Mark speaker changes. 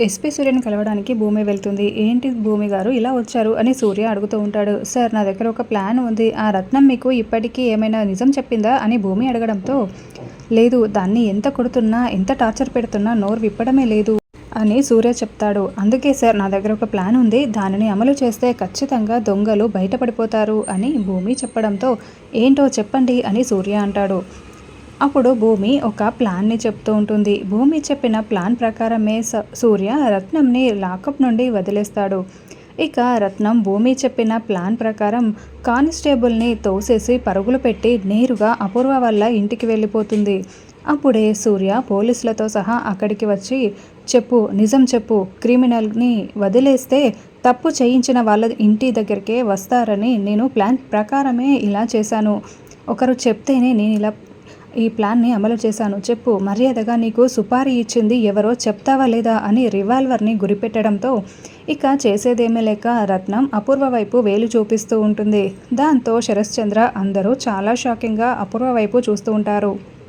Speaker 1: SP సూర్యని కలవడానికి భూమి వెళ్తుంది. ఏంటి భూమి గారు? ఇలా వచ్చారు అని సూర్య అడుగుతూ ఉంటాడు. సార్ నా దగ్గర ఒక ప్లాన్ ఉంది. ఆ రత్నం మీకు ఇప్పటికీ ఏమైనా నిజం చెప్పిందా? అని భూమి అడగడంతో లేదు దాన్ని ఎంత కొడుతున్నా ఎంత టార్చర్ పెడుతున్నా నోరు విప్పడమే లేదు అని సూర్య చెప్తాడు. అందుకే సార్ నా దగ్గర ఒక ప్లాన్ ఉంది. దానిని అమలు చేస్తే ఖచ్చితంగా దొంగలు బయటపడిపోతారు అని భూమి చెప్పడంతో ఏంటో చెప్పండి అని సూర్య అంటాడు. అప్పుడు భూమి ఒక ప్లాన్ని చెప్తూ ఉంటుంది. భూమి చెప్పిన ప్లాన్ ప్రకారమే స- సూర్య రత్నంని లాకప్ నుండి వదిలేస్తాడు. ఇక రత్నం భూమి చెప్పిన ప్లాన్ ప్రకారం కానిస్టేబుల్ని తోసేసి పరుగులు పెట్టి నేరుగా అపూర్వ వల్ల ఇంటికి వెళ్ళిపోతుంది. అప్పుడే సూర్య పోలీసులతో సహా అక్కడికి వచ్చి చెప్పు నిజం చెప్పు. క్రిమినల్ని వదిలేస్తే తప్పు చేయించిన వాళ్ళ ఇంటి దగ్గరికే వస్తారని నేను ప్లాన్ ప్రకారమే ఇలా చేశాను. ఒకరు చెప్తేనే నేను ఇలా ఈ ప్లాన్ని అమలు చేశాను. చెప్పు మర్యాదగా నీకు సుపారీ ఇచ్చింది ఎవరో చెప్తావా లేదా అని రివాల్వర్ని గురిపెట్టడంతో ఇక చేసేదేమీ లేక రత్నం అపూర్వ వైపు వేలు చూపిస్తూ ఉంటుంది. దాంతో శరశ్చంద్ర అందరూ చాలా షాకింగ్గా అపూర్వ వైపు చూస్తూ ఉంటారు.